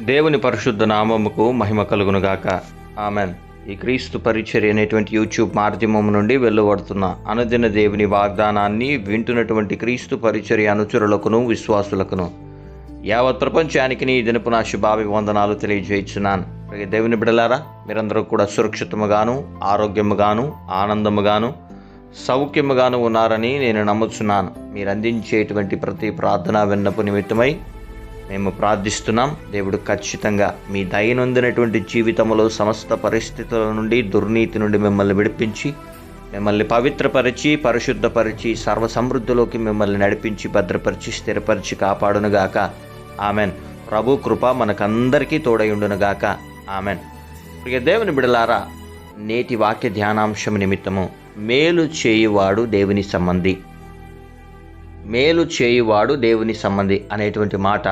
దేవుని పరిశుద్ధ నామముకు మహిమ కలుగునుగాక. ఆమెన్. ఈ క్రీస్తు పరిచర్య అనేటువంటి యూట్యూబ్ మాధ్యమం నుండి వెళ్ళబడుతున్న అనుదిన దేవుని వాగ్దానాన్ని వింటున్నటువంటి క్రీస్తు పరిచర్య అనుచరులకును విశ్వాసులకును యావత్ ప్రపంచానికి నీ దినపు నా శుభాభివందనాలు తెలియజేయించున్నాను. దేవుని బిడలారా మీరందరూ కూడా సురక్షితముగాను ఆరోగ్యముగాను ఆనందముగాను సౌఖ్యముగాను ఉన్నారని నేను నమ్ముచున్నాను. మీరు అందించేటువంటి ప్రతి ప్రార్థనా విన్నపు నిమిత్తమై మేము ప్రార్థిస్తున్నాం. దేవుడు ఖచ్చితంగా మీ దైనందినటువంటి జీవితంలో సమస్త పరిస్థితుల నుండి దుర్నీతి నుండి మిమ్మల్ని విడిపించి మిమ్మల్ని పవిత్రపరిచి పరిశుద్ధపరిచి సర్వ సమృద్ధిలోకి మిమ్మల్ని నడిపించి భద్రపరిచి స్థిరపరిచి కాపాడునుగాక. ఆమెన్. ప్రభు కృప మనకందరికీ తోడయుండునుగాక. ఆమెన్. ప్రియ దేవుని బిడలారా నేటి వాక్య ధ్యానాంశం నిమిత్తము. మేలు చేయువాడు దేవుని సంబంధి. మేలు చేయువాడు దేవుని సంబంధి అనేటువంటి మాట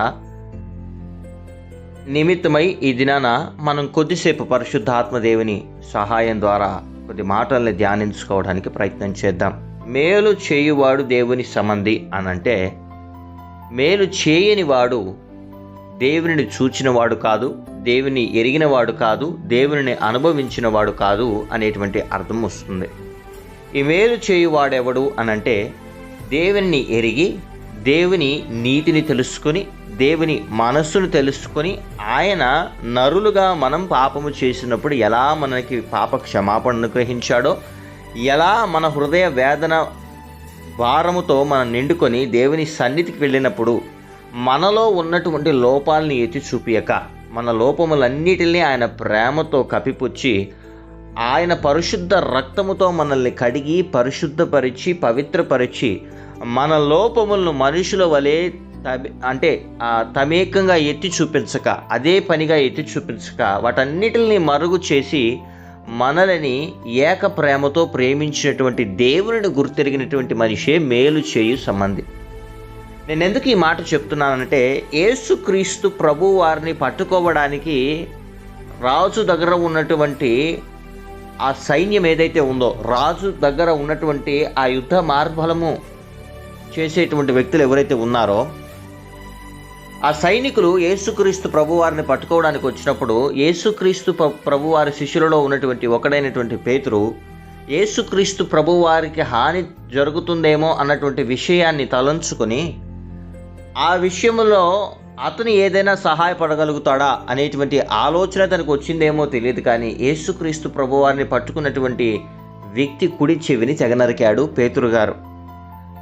నిమిత్తమై ఈ దినాన మనం కొద్దిసేపు పరిశుద్ధాత్మ దేవుని సహాయం ద్వారా కొద్ది మాటల్ని ధ్యానించుకోవడానికి ప్రయత్నం చేద్దాం. మేలు చేయువాడు దేవుని సంబంధి అనంటే మేలు చేయని వాడు దేవుని చూచినవాడు కాదు దేవుని ఎరిగినవాడు కాదు దేవుని అనుభవించినవాడు కాదు అనేటువంటి అర్థం వస్తుంది. ఈ మేలు చేయువాడెవడు అనంటే దేవుని ఎరిగి దేవుని నీతిని తెలుసుకొని దేవుని మనస్సును తెలుసుకొని ఆయన నరులుగా మనం పాపము చేసినప్పుడు ఎలా మనకి పాప క్షమాపణ అనుగ్రహించాడో ఎలా మన హృదయ వేదన భారముతో మనం నిండుకొని దేవుని సన్నిధికి వెళ్ళినప్పుడు మనలో ఉన్నటువంటి లోపాలని ఎత్తి చూపియక మన లోపములన్నిటినీ ఆయన ప్రేమతో కప్పిపుచ్చి ఆయన పరిశుద్ధ రక్తముతో మనల్ని కడిగి పరిశుద్ధపరిచి పవిత్రపరిచి మన లోపములను మనుషుల వలె అంటే తమేకంగా ఎత్తి చూపించక అదే పనిగా ఎత్తి చూపించక వాటన్నిటిని మరుగు చేసి మనలని ఏక ప్రేమతో ప్రేమించినటువంటి దేవుని గుర్తెరిగినటువంటి మనిషే మేలు చేయు సంబంధి. నేను ఎందుకు ఈ మాట చెప్తున్నానంటే యేసుక్రీస్తు ప్రభు వారిని పట్టుకోవడానికి రాజు దగ్గర ఉన్నటువంటి ఆ సైన్యం ఏదైతే ఉందో రాజు దగ్గర ఉన్నటువంటి ఆ యుద్ధ మార్బలము చేసేటువంటి వ్యక్తులు ఎవరైతే ఉన్నారో ఆ సైనికులు యేసుక్రీస్తు ప్రభువారిని పట్టుకోవడానికి వచ్చినప్పుడు యేసుక్రీస్తు ప్రభువారి శిష్యులలో ఉన్నటువంటి ఒకడైనటువంటి పేతురు యేసుక్రీస్తు ప్రభువారికి హాని జరుగుతుందేమో అన్నటువంటి విషయాన్ని తలంచుకొని ఆ విషయంలో అతను ఏదైనా సహాయపడగలుగుతాడా అనేటువంటి ఆలోచన తనకు వచ్చిందేమో తెలియదు కానీ యేసుక్రీస్తు ప్రభువారిని పట్టుకున్నటువంటి వ్యక్తి కుడి చెవిని తెగనరికాడు పేతురు గారు.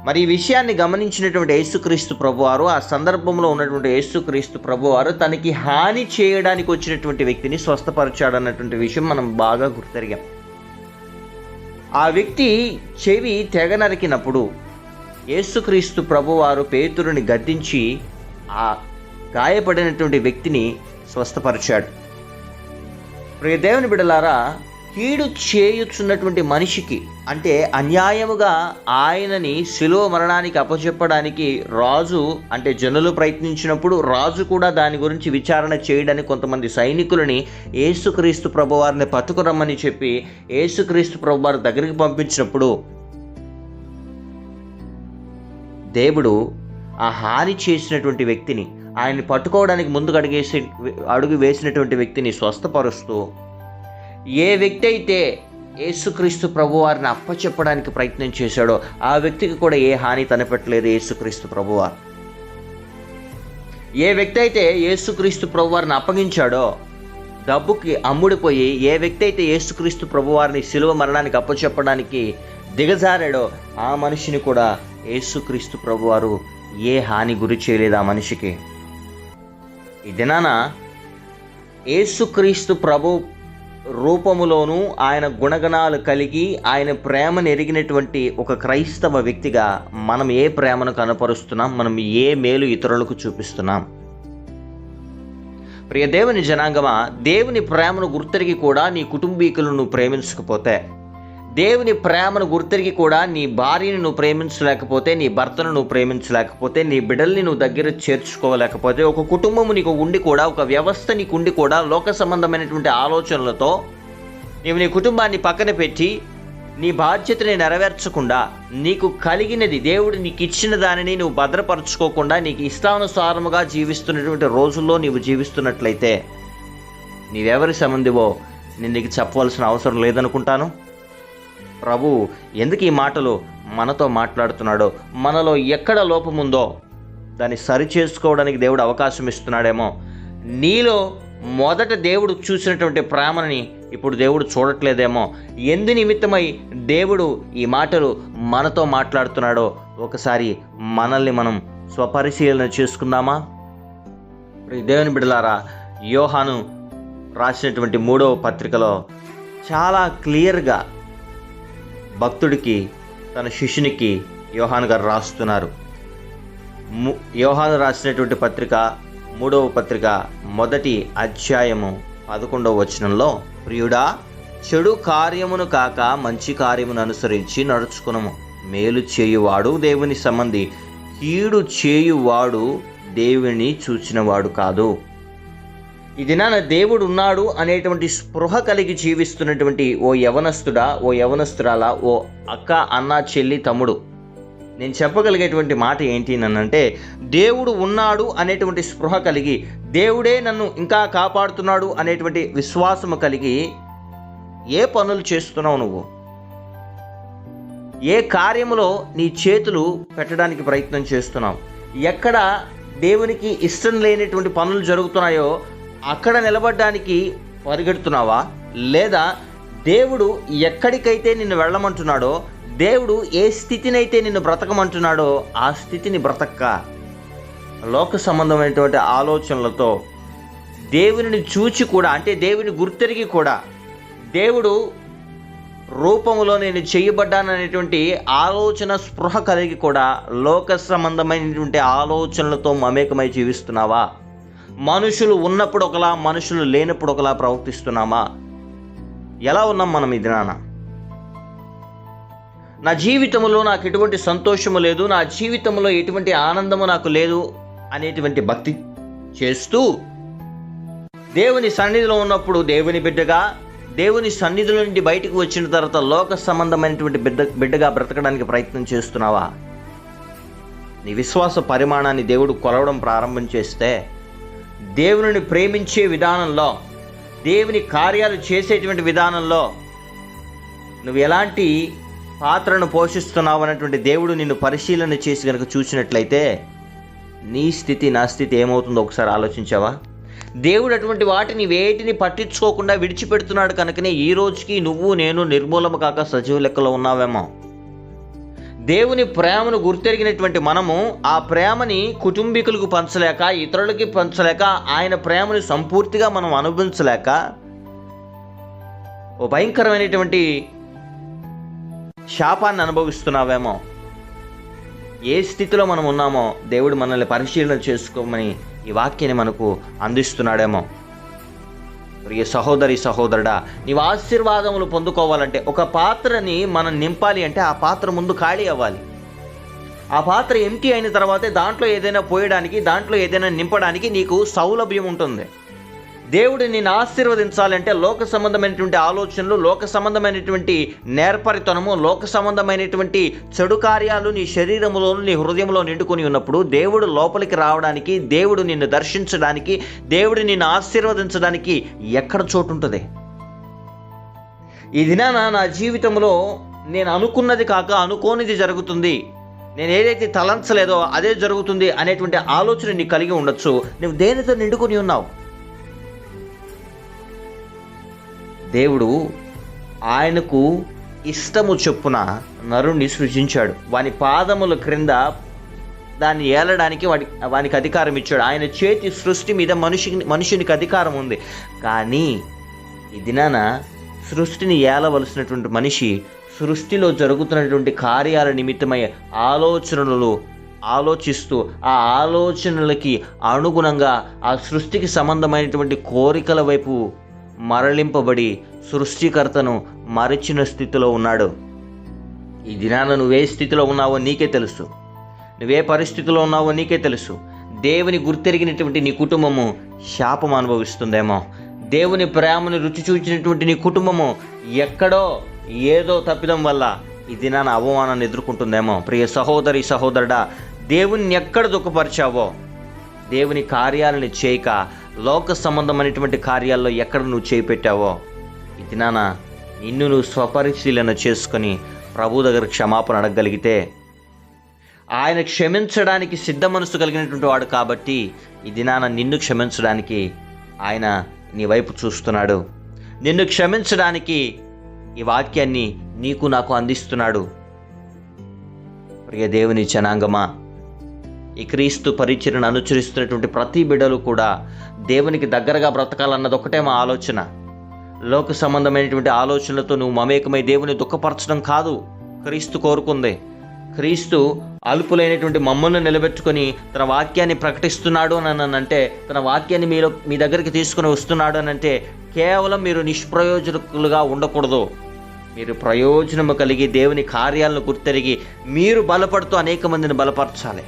మరి ఈ విషయాన్ని గమనించినటువంటి యేసుక్రీస్తు ప్రభువారు ఆ సందర్భంలో ఉన్నటువంటి యేసుక్రీస్తు ప్రభువారు తనకి హాని చేయడానికి వచ్చినటువంటి వ్యక్తిని స్వస్థపరచాడన్నటువంటి విషయం మనం బాగా గుర్తెరిగాం. ఆ వ్యక్తి చెవి తెగ నరికినప్పుడు యేసుక్రీస్తు ప్రభువారు పేతురుని గద్దించి ఆ గాయపడినటువంటి వ్యక్తిని స్వస్థపరిచాడు. ప్రియ దేవుని బిడలారా కీడు చేయుచున్నటువంటి మనిషికి అంటే అన్యాయముగా ఆయనని శిలువ మరణానికి అప్పచెప్పడానికి రాజు అంటే జనులు ప్రయత్నించినప్పుడు రాజు కూడా దాని గురించి విచారణ చేయడానికి కొంతమంది సైనికులని ఏసుక్రీస్తు ప్రభువారిని పట్టుకురమ్మని చెప్పి ఏసుక్రీస్తు ప్రభువారి దగ్గరికి పంపించినప్పుడు దేవుడు ఆ హాని చేసినటువంటి వ్యక్తిని ఆయన్ని పట్టుకోవడానికి ముందుకు అడిగేసి అడుగు వేసినటువంటి వ్యక్తిని స్వస్థపరుస్తూ ఏ వ్యక్తి అయితే యేసుక్రీస్తు ప్రభువారిని అప్పచెప్పడానికి ప్రయత్నం చేశాడో ఆ వ్యక్తికి కూడా ఏ హాని తనపెట్టలేదు యేసుక్రీస్తు ప్రభువారు. ఏ వ్యక్తి అయితే యేసుక్రీస్తు ప్రభువారిని అప్పగించాడో డబ్బుకి అమ్ముడిపోయి ఏ వ్యక్తి అయితే యేసుక్రీస్తు ప్రభువారిని శిలువ మరణానికి అప్పచెప్పడానికి దిగజారాడో ఆ మనిషిని కూడా యేసుక్రీస్తు ప్రభువారు ఏ హాని గురి చేయలేదు ఆ మనిషికి. ఈ దినాన యేసుక్రీస్తు ప్రభు రూపములోను ఆయన గుణగణాలు కలిగి ఆయన ప్రేమను ఎరిగినటువంటి ఒక క్రైస్తవ వ్యక్తిగా మనం ఏ ప్రేమను కనపరుస్తున్నాం? మనం ఏ మేలు ఇతరులకు చూపిస్తున్నాం? ప్రియ దేవుని జనాంగమా దేవుని ప్రేమను గుర్తెరిగి కూడా నీ కుటుంబీకులను నువ్వు ప్రేమించకపోతే దేవుని ప్రేమను గుర్తెరిగి కూడా నీ భార్యని నువ్వు ప్రేమించలేకపోతే నీ భర్తను నువ్వు ప్రేమించలేకపోతే నీ బిడ్డల్ని నువ్వు దగ్గర చేర్చుకోలేకపోతే ఒక కుటుంబం నీకు ఉండి కూడా ఒక వ్యవస్థ నీకు ఉండి కూడా లోక సంబంధమైనటువంటి ఆలోచనలతో నీవు నీ కుటుంబాన్ని పక్కన పెట్టి నీ బాధ్యతని నెరవేర్చకుండా నీకు కలిగినది దేవుడు నీకు ఇచ్చిన దానిని నువ్వు భద్రపరచుకోకుండా నీకు ఇష్టానుసారముగా జీవిస్తున్నటువంటి రోజుల్లో నీవు జీవిస్తున్నట్లయితే నీవెవరి సంబంధివో నేను నీకు చెప్పవలసిన అవసరం లేదనుకుంటాను. ప్రభు ఎందుకు ఈ మాటలు మనతో మాట్లాడుతున్నాడో మనలో ఎక్కడ లోపముందో దాన్ని సరి చేసుకోవడానికి దేవుడు అవకాశం ఇస్తున్నాడేమో. నీలో మొదట దేవుడు చూసినటువంటి ప్రేమని ఇప్పుడు దేవుడు చూడట్లేదేమో. ఎందు నిమిత్తమై దేవుడు ఈ మాటలు మనతో మాట్లాడుతున్నాడో ఒకసారి మనల్ని మనం స్వపరిశీలన చేసుకుందామా? దేవుని బిడలారా యోహాను రాసినటువంటి మూడవ పత్రికలో చాలా క్లియర్గా భక్తుడికి తన శిష్యునికి యోహాన్ గారు రాస్తున్నారు. ము- రాసినటువంటి పత్రిక మూడవ పత్రిక మొదటి అధ్యాయము పదకొండవ వచనంలో ప్రియుడా చెడు కార్యమును కాక మంచి కార్యమును అనుసరించి నడుచుకునము. మేలు చేయువాడు దేవుని సంబంధి కీడు చేయువాడు దేవుని చూచినవాడు కాదు. ఈ దినాన దేవుడు ఉన్నాడు అనేటువంటి స్పృహ కలిగి జీవిస్తున్నటువంటి ఓ యవనస్తుడా ఓ యవనస్తురాలా ఓ అక్క అన్న చెల్లి తమ్ముడు. నేను చెప్పగలిగేటువంటి మాట ఏంటి అంటే దేవుడు ఉన్నాడు అనేటువంటి స్పృహ కలిగి దేవుడే నన్ను ఇంకా కాపాడుతున్నాడు అనేటువంటి విశ్వాసము కలిగి ఏ పనులు చేస్తున్నావు నువ్వు? ఏ కార్యములో నీ చేతులు పెట్టడానికి ప్రయత్నం చేస్తున్నావు? ఎక్కడ దేవునికి ఇష్టం లేనటువంటి పనులు జరుగుతున్నాయో అక్కడ నిలబడడానికి పరిగెడుతున్నావా? లేదా దేవుడు ఎక్కడికైతే నిన్ను వెళ్ళమంటున్నాడో దేవుడు ఏ స్థితినైతే నిన్ను బ్రతకమంటున్నాడో ఆ స్థితిని బ్రతక్క. లోక సంబంధమైనటువంటి ఆలోచనలతో దేవుని చూచి కూడా అంటే దేవుని గుర్తెరిగి కూడా దేవుడు రూపంలో నేను చేయబడ్డాననేటువంటి ఆలోచన స్పృహ కలిగి కూడా లోక సంబంధమైనటువంటి ఆలోచనలతో మమేకమై జీవిస్తున్నావా? మనుషులు ఉన్నప్పుడు ఒకలా మనుషులు లేనప్పుడు ఒకలా ప్రవర్తిస్తున్నామా? ఎలా ఉన్నాం మనం ఇది నాన్న నా జీవితంలో నాకు ఎటువంటి సంతోషము లేదు నా జీవితంలో ఎటువంటి ఆనందము నాకు లేదు అనేటువంటి భక్తి చేస్తూ దేవుని సన్నిధిలో ఉన్నప్పుడు దేవుని బిడ్డగా దేవుని సన్నిధిలో నుండి బయటకు వచ్చిన తర్వాత లోక సంబంధమైనటువంటి బిడ్డ బిడ్డగా బ్రతకడానికి ప్రయత్నం చేస్తున్నావా? నీ విశ్వాస పరిమాణాన్ని దేవుడు కొలవడం ప్రారంభం చేస్తే దేవుని ప్రేమించే విధానంలో దేవుని కార్యాలు చేసేటువంటి విధానంలో నువ్వు ఎలాంటి పాత్రను పోషిస్తున్నావు అన్నటువంటి దేవుడు నిన్ను పరిశీలన చేసి కనుక చూసినట్లయితే నీ స్థితి నా స్థితి ఏమవుతుందో ఒకసారి ఆలోచించావా? దేవుడు అటువంటి వాటిని వేటిని పట్టించుకోకుండా విడిచిపెడుతున్నాడు కనుకనే ఈ రోజుకి నువ్వు నేను నిర్మూలము కాక సజీవ లెక్కలో ఉన్నావేమో. దేవుని ప్రేమను గుర్తెరిగినటువంటి మనము ఆ ప్రేమని కుటుంబీకులకు పంచలేక ఇతరులకి పంచలేక ఆయన ప్రేమను సంపూర్తిగా మనం అనుభవించలేక ఓ భయంకరమైనటువంటి శాపాన్ని అనుభవిస్తున్నావేమో ఏ స్థితిలో మనం ఉన్నామో దేవుడు మనల్ని పరిశీలన చేసుకోమని ఈ వాక్యాన్ని మనకు అందిస్తున్నాడేమో. ప్రియ సహోదరి సహోదరుడా నీవు ఆశీర్వాదములు పొందుకోవాలంటే ఒక పాత్రని మనం నింపాలి అంటే ఆ పాత్ర ముందు ఖాళీ అవ్వాలి. ఆ పాత్ర ఎంటీ అయిన తర్వాతే దాంట్లో ఏదైనా పోయడానికి దాంట్లో ఏదైనా నింపడానికి నీకు సౌలభ్యం ఉంటుంది. దేవుడు నేను ఆశీర్వదించాలంటే లోక సంబంధమైనటువంటి ఆలోచనలు లోక సంబంధమైనటువంటి నేర్పరితనము లోక సంబంధమైనటువంటి చెడు కార్యాలు నీ శరీరములో నీ హృదయంలో నిండుకొని ఉన్నప్పుడు దేవుడు లోపలికి రావడానికి దేవుడు నిన్ను దర్శించడానికి దేవుడు నిన్ను ఆశీర్వదించడానికి ఎక్కడ చోటు ఉంటుంది ఈ దినాన నా జీవితంలో నేను అనుకున్నది కాక అనుకోనిది జరుగుతుంది. నేను ఏదైతే తలంచలేదో అదే జరుగుతుంది అనేటువంటి ఆలోచన నీకు కలిగి ఉండొచ్చు. నువ్వు దేనితో నిండుకొని ఉన్నావు? దేవుడు ఆయనకు ఇష్టము చొప్పున నరుణ్ణి సృజించాడు. వాని పాదముల క్రింద దాన్ని ఏలడానికి వాడి వానికి అధికారం ఇచ్చాడు. ఆయన చేతి సృష్టి మీద మనిషికి మనుషునికి అధికారం ఉంది. కానీ ఈ దినాన సృష్టిని ఏలవలసినటువంటి మనిషి సృష్టిలో జరుగుతున్నటువంటి కార్యాల నిమిత్తమై ఆలోచనలు ఆలోచిస్తూ ఆ ఆలోచనలకి అనుగుణంగా ఆ సృష్టికి సంబంధమైనటువంటి కోరికల వైపు మరలింపబడి సృష్టికర్తను మరచిన స్థితిలో ఉన్నాడు. ఈ దినాన నువ్వే స్థితిలో ఉన్నావో నీకే తెలుసు. నువ్వే పరిస్థితిలో ఉన్నావో నీకే తెలుసు. దేవుని గుర్తెరిగినటువంటి నీ కుటుంబము శాపం అనుభవిస్తుందేమో. దేవుని ప్రేమను రుచి చూచినటువంటి నీ కుటుంబము ఎక్కడో ఏదో తప్పిదం వల్ల ఈ దినాన అవమానాన్ని ఎదుర్కొంటుందేమో. ప్రియ సహోదరి సహోదరుడా దేవుణ్ణి ఎక్కడ దుఃఖపరిచావో దేవుని కార్యాలను చేయక లోక సంబంధమైనటువంటి కార్యాల్లో ఎక్కడ నువ్వు చేపెట్టావో ఇది నాన్న నిన్ను నువ్వు స్వపరిశీలన చేసుకొని ప్రభు దగ్గర క్షమాపణ అడగగలిగితే ఆయన క్షమించడానికి సిద్ధ మనసు కలిగినటువంటి వాడు కాబట్టి ఈ దినాన నిన్ను క్షమించడానికి ఆయన నీ వైపు చూస్తున్నాడు. నిన్ను క్షమించడానికి ఈ వాక్యాన్ని నీకు నాకు అందిస్తున్నాడు. ప్రియ దేవుని జనాంగమా ఈ క్రీస్తు పరిచయను అనుసరిస్తున్నటువంటి ప్రతి బిడలు కూడా దేవునికి దగ్గరగా బ్రతకాలన్నది ఒకటే మా ఆలోచన. లోక సంబంధమైనటువంటి ఆలోచనలతో నువ్వు మమేకమై దేవుని దుఃఖపరచడం కాదు క్రీస్తు కోరుకుంది. క్రీస్తు అల్పులైనటువంటి మమ్మల్ని నిలబెట్టుకొని తన వాక్యాన్ని ప్రకటిస్తున్నాడు అని అంటే తన వాక్యాన్ని మీలో మీ దగ్గరికి తీసుకుని వస్తున్నాడు అని అంటే కేవలం మీరు నిష్ప్రయోజకులుగా ఉండకూడదు. మీరు ప్రయోజనము కలిగి దేవుని కార్యాలను గుర్తెరిగి మీరు బలపడుతూ అనేక మందిని బలపరచాలి.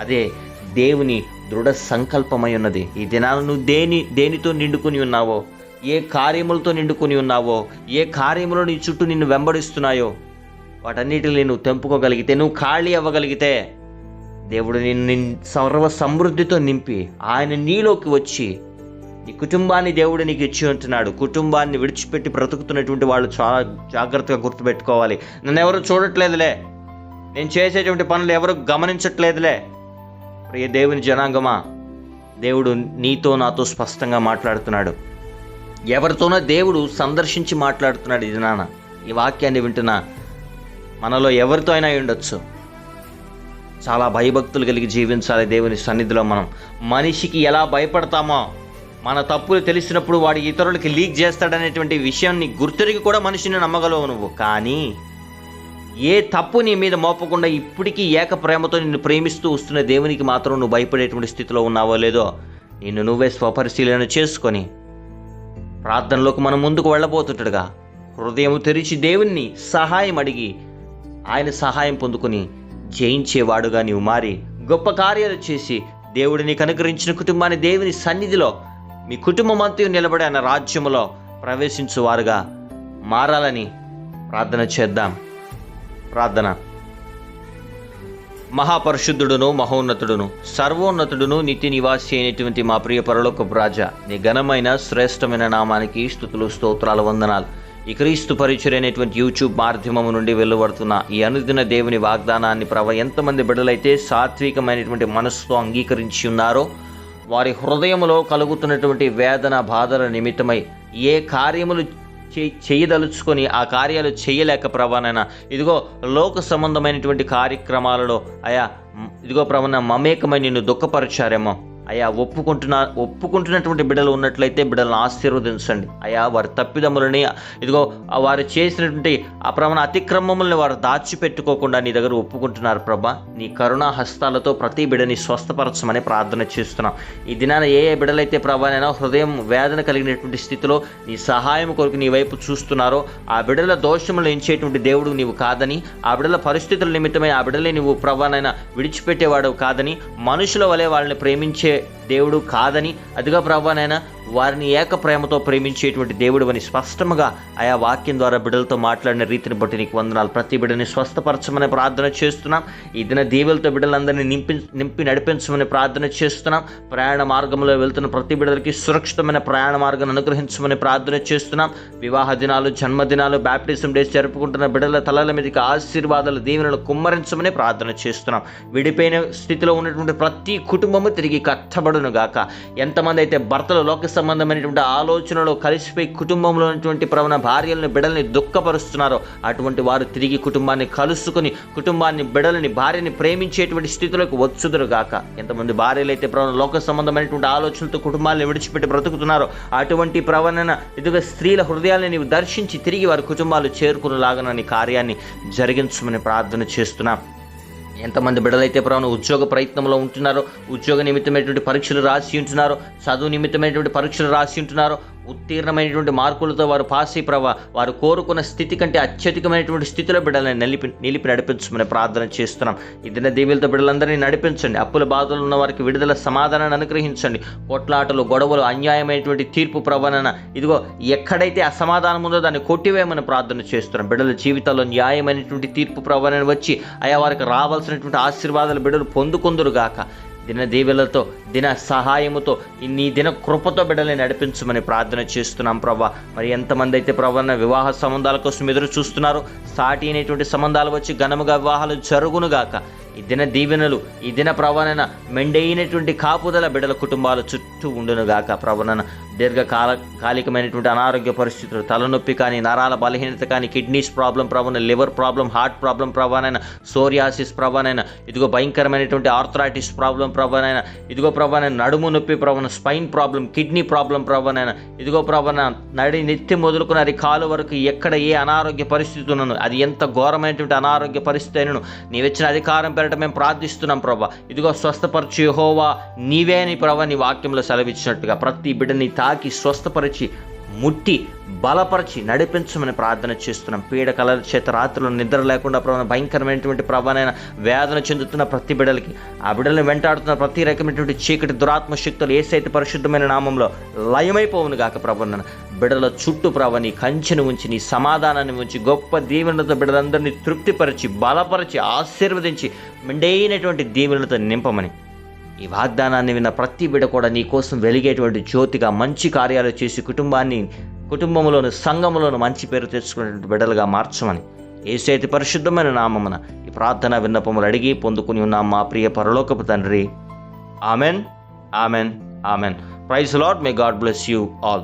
అదే దేవుని దృఢ సంకల్పమై ఉన్నది. ఈ దినాలను నువ్వు దేని దేనితో నిండుకుని ఉన్నావో ఏ కార్యములతో నిండుకుని ఉన్నావో ఏ కార్యములు నీ చుట్టూ నిన్ను వెంబడిస్తున్నాయో వాటన్నిటిని నువ్వు తెంపుకోగలిగితే నువ్వు ఖాళీ అవ్వగలిగితే దేవుడు నిన్ను నిన్- సర్వ సమృద్ధితో నింపి ఆయన నీలోకి వచ్చి నీ కుటుంబాన్ని దేవుడు నీకు ఇచ్చి ఉంటున్నాడు. కుటుంబాన్ని విడిచిపెట్టి బ్రతుకుతున్నటువంటి వాళ్ళు చాలా జాగ్రత్తగా గుర్తుపెట్టుకోవాలి. నన్ను ఎవరు చూడట్లేదులే. నేను చేసేటువంటి పనులు ఎవరు గమనించట్లేదులే. ప్రియ దేవుని జనాంగమా దేవుడు నీతో నాతో స్పష్టంగా మాట్లాడుతున్నాడు. ఎవరితోనో దేవుడు సందర్శించి మాట్లాడుతున్నాడు ఇది నాన్న. ఈ వాక్యాన్ని వింటున్నా మనలో ఎవరితో అయినా ఉండొచ్చు. చాలా భయభక్తులు కలిగి జీవించాలి దేవుని సన్నిధిలో మనం. మనిషికి ఎలా భయపడతామో మన తప్పులు తెలిసినప్పుడు వాడు ఇతరులకి లీక్ చేస్తాడనేటువంటి విషయాన్ని గుర్తెరిగి కూడా మనిషిని నమ్మగలవు నువ్వు. కానీ ఏ తప్పు నీ మీద మోపకుండా ఇప్పటికీ ఏక ప్రేమతో నిన్ను ప్రేమిస్తూ వస్తున్న దేవునికి మాత్రం నువ్వు భయపడేటువంటి స్థితిలో ఉన్నావో లేదో నిన్ను నువ్వే స్వపరిశీలన చేసుకొని ప్రార్థనలోకి మనం ముందుకు వెళ్ళబోతుంటాడుగా హృదయం తెరిచి దేవుణ్ణి సహాయం అడిగి ఆయన సహాయం పొందుకుని జయించేవాడుగా నీవు మారి గొప్ప కార్యాలు చేసి దేవుడిని నీకు కుటుంబాన్ని దేవుని సన్నిధిలో మీ కుటుంబం అంతా నిలబడి ఆయన రాజ్యములో ప్రవేశించువారుగా మారాలని ప్రార్థన చేద్దాం. ప్రార్థన. మహాపరిశుద్ధుడును మహోన్నతుడును సర్వోన్నతుడును నిత్య నివాసి అయినటువంటి మా ప్రియ పరలోకపు రాజా నీ ఘనమైన శ్రేష్టమైన నామానికి స్థుతులు స్తోత్రాలు వందనాలు. ఈ క్రీస్తు పరిచయమైనటువంటి యూట్యూబ్ మాధ్యమము నుండి వెలువడుతున్న ఈ అనుదిన దేవుని వాగ్దానాన్ని ప్రవ ఎంతమంది బిడ్డలైతే సాత్వికమైనటువంటి మనస్సుతో అంగీకరించి ఉన్నారో వారి హృదయములో కలుగుతున్నటువంటి వేదన బాధల నిమిత్తమై ఏ కార్యములు చేయదలుచుకొని ఆ కార్యాలు చేయలేక ప్రభానైనా ఇదిగో లోక సంబంధమైనటువంటి కార్యక్రమాలలో అయా ఇదిగో ప్రభాన మమేకమై నిన్ను దుఃఖపరిచారేమో. అయా ఒప్పుకుంటున్న ఒప్పుకుంటున్నటువంటి బిడ్డలు ఉన్నట్లయితే బిడ్డలను ఆశీర్వదించండి. అయా వారి తప్పిదములని ఇదిగో వారు చేసినటువంటి అప్రమణ అతిక్రమములను వారు దాచిపెట్టుకోకుండా నీ దగ్గర ఒప్పుకుంటున్నారు ప్రభా. నీ కరుణా హస్తాలతో ప్రతి బిడ్డని స్వస్థపరచమని ప్రార్థన చేస్తున్నాం. ఈ దినాన ఏ ఏ బిడ్డలైతే ప్రభానైనా హృదయం వేదన కలిగినటువంటి స్థితిలో నీ సహాయం కొరకు నీ వైపు చూస్తున్నారో ఆ బిడ్డల దోషములు ఎంచేటువంటి దేవుడు నీవు కాదని ఆ బిడ్డల పరిస్థితుల నిమిత్తమై ఆ బిడ్డలే నువ్వు ప్రభానైనా విడిచిపెట్టేవాడు కాదని మనుషుల వలె వాళ్ళని ప్రేమించే దేవుడు కాదని. అదిగో ప్రభా నాయన వారిని ఏక ప్రేమతో ప్రేమించేటువంటి దేవుడు అని స్పష్టముగా ఆయా వాక్యం ద్వారా బిడ్డలతో మాట్లాడిన రీతిని బట్టి నీకు వందనాలు. ప్రతి బిడ్డని స్వస్థపరచమని ప్రార్థన చేస్తున్నాం. ఈ దిన దీవులతో బిడ్డలందరినీ నింపి నింపి నడిపించమని ప్రార్థన చేస్తున్నాం. ప్రయాణ మార్గంలో వెళ్తున్న ప్రతి బిడ్డలకి సురక్షితమైన ప్రయాణ మార్గాన్ని అనుగ్రహించమని ప్రార్థన చేస్తున్నాం. వివాహ దినాలు జన్మదినాలు బ్యాప్టిజం డేస్ జరుపుకుంటున్న బిడ్డల తలల మీదకి ఆశీర్వాదాలు దీవెనలు కుమ్మరించమని ప్రార్థన చేస్తున్నాం. విడిపోయిన స్థితిలో ఉన్నటువంటి ప్రతి కుటుంబము తిరిగి కట్టబడును గాక ఎంతమంది అయితే భర్తలు లోక సంబంధమైనటువంటి ఆలోచనలో కలిసిపోయి కుటుంబంలో ఉన్నటువంటి ప్రవణ భార్యలను బిడల్ని దుఃఖపరుస్తున్నారో. అటువంటి వారు తిరిగి కుటుంబాన్ని కలుసుకుని కుటుంబాన్ని బిడలని భార్యని ప్రేమించేటువంటి స్థితిలోకి వచ్చుదురు గాక. ఎంతమంది భార్యలు అయితే ప్రవణ లోక సంబంధమైనటువంటి ఆలోచనలతో కుటుంబాలను విడిచిపెట్టి బ్రతుకుతున్నారో అటువంటి ప్రవణన ఇదిగో స్త్రీల హృదయాలను నీవు దర్శించి తిరిగి వారి కుటుంబాలు చేరుకునేలాగా నీ కార్యాన్ని జరిగించమని ప్రార్థన చేస్తున్నాం. ఎంతమంది బిడ్డలైతే ప్రభావం ఉద్యోగ ప్రయత్నంలో ఉంటున్నారో ఉద్యోగ నిమిత్తమైనటువంటి పరీక్షలు రాసి ఉంటున్నారో చదువు నిమిత్తమైనటువంటి పరీక్షలు రాసి ఉంటున్నారో ఉత్తీర్ణమైనటువంటి మార్కులతో వారు పాసి ప్రభా వారు కోరుకున్న స్థితి కంటే అత్యధికమైనటువంటి స్థితిలో బిడ్డలని నిలిపి నిలిపి నడిపించమని ప్రార్థన చేస్తున్నాం. ఈ దీవులతో బిడ్డలందరినీ నడిపించండి. అప్పుల బాధలు ఉన్న వారికి విడుదల సమాధానాన్ని అనుగ్రహించండి. కొట్లాటలు గొడవలు అన్యాయమైనటువంటి తీర్పు ప్రవణన ఇదిగో ఎక్కడైతే అసమాధానం ఉందో దాన్ని కొట్టివేయమని ప్రార్థన చేస్తున్నాం. బిడ్డల జీవితాల్లో న్యాయమైనటువంటి తీర్పు ప్రవణన వచ్చి అయా వారికి రావాల్సినటువంటి ఆశీర్వాదాలు బిడ్డలు పొందుకుందురు గాక దిన దీవెలతో దిన సహాయముతో నీ దిన కృపతో బిడ్డల్ని నడిపించమని ప్రార్థన చేస్తున్నాం ప్రభా. మరి ఎంతమంది అయితే ప్రభాన వివాహ సంబంధాల కోసం ఎదురు చూస్తున్నారో సాటి అయినటువంటి సంబంధాలు వచ్చి ఘనముగా వివాహాలు జరుగునుగాక ఈ దిన దీవెనలు ఈ దిన ప్రవణన మెండైనటువంటి కాపుదల బిడ్డల కుటుంబాల చుట్టూ ఉండునుగాక ప్రవణన దీర్ఘకాల కాలికమైనటువంటి అనారోగ్య పరిస్థితులు తలనొప్పి కానీ నరాల బలహీనత కానీ కిడ్నీస్ ప్రాబ్లం ప్రవణ లివర్ ప్రాబ్లం హార్ట్ ప్రాబ్లం ప్రవణైన సోరియాసిస్ ప్రవణైన ఇదిగో భయంకరమైనటువంటి ఆర్థరైటిస్ ప్రాబ్లం ప్రవణైన ఇదిగో ప్రవణ నడుము నొప్పి ప్రవణ స్పైన్ ప్రాబ్లం కిడ్నీ ప్రాబ్లం ప్రవణన ఇదిగో ప్రవణ నడి నెత్తి మొదలుకున్న అది కాలు వరకు ఎక్కడ ఏ అనారోగ్య పరిస్థితి ఉన్నాను అది ఎంత ఘోరమైనటువంటి అనారోగ్య పరిస్థితి అయినను నీవిచ్చిన అధికారం పెరట మేము ప్రార్థిస్తున్నాం ప్రభా. ఇదిగో స్వస్థపరచు హోవా నీవే అని ప్రభా నీ వాక్యంలో సెలవిచ్చినట్టుగా ప్రతి బిడ్డని తాకి స్వస్థపరిచి ముట్టి బలపరిచి నడిపించమని ప్రార్థన చేస్తున్నాం. పీడ కలర్ చేత రాత్రులు నిద్ర లేకుండా ప్రభావ భయంకరమైనటువంటి ప్రభానైన వేదన చెందుతున్న ప్రతి బిడ్డలకి ఆ బిడ్డలను వెంటాడుతున్న ప్రతి రకమైనటువంటి చీకటి దురాత్మ శక్తులు ఏసైతే పరిశుద్ధమైన నామంలో లయమైపోవును గాక ప్రభన్న బిడ్డల చుట్టూ ప్రభ నీ కంచెను ఉంచి నీ సమాధానాన్ని ఉంచి గొప్ప దీవెనలతో బిడ్డలందరినీ తృప్తిపరిచి బలపరిచి ఆశీర్వదించి మెండైనటువంటి దీవెనలతో నింపమని ఈ వాగ్దానాన్ని విన్న ప్రతి బిడ్డ కూడా నీ కోసం వెలిగేటువంటి జ్యోతిగా మంచి కార్యాలు చేసి కుటుంబాన్ని కుటుంబంలోను సంఘంలోను మంచి పేరు తెచ్చుకునేటువంటి బిడ్డలుగా మార్చమని. ఏసైతే పరిశుద్ధమైన నామమున ఈ ప్రార్థన విన్నపములు అడిగి పొందుకుని ఉన్నాం మా ప్రియ పరలోకపు తండ్రి. Amen amen amen. Praise lord may God bless you all.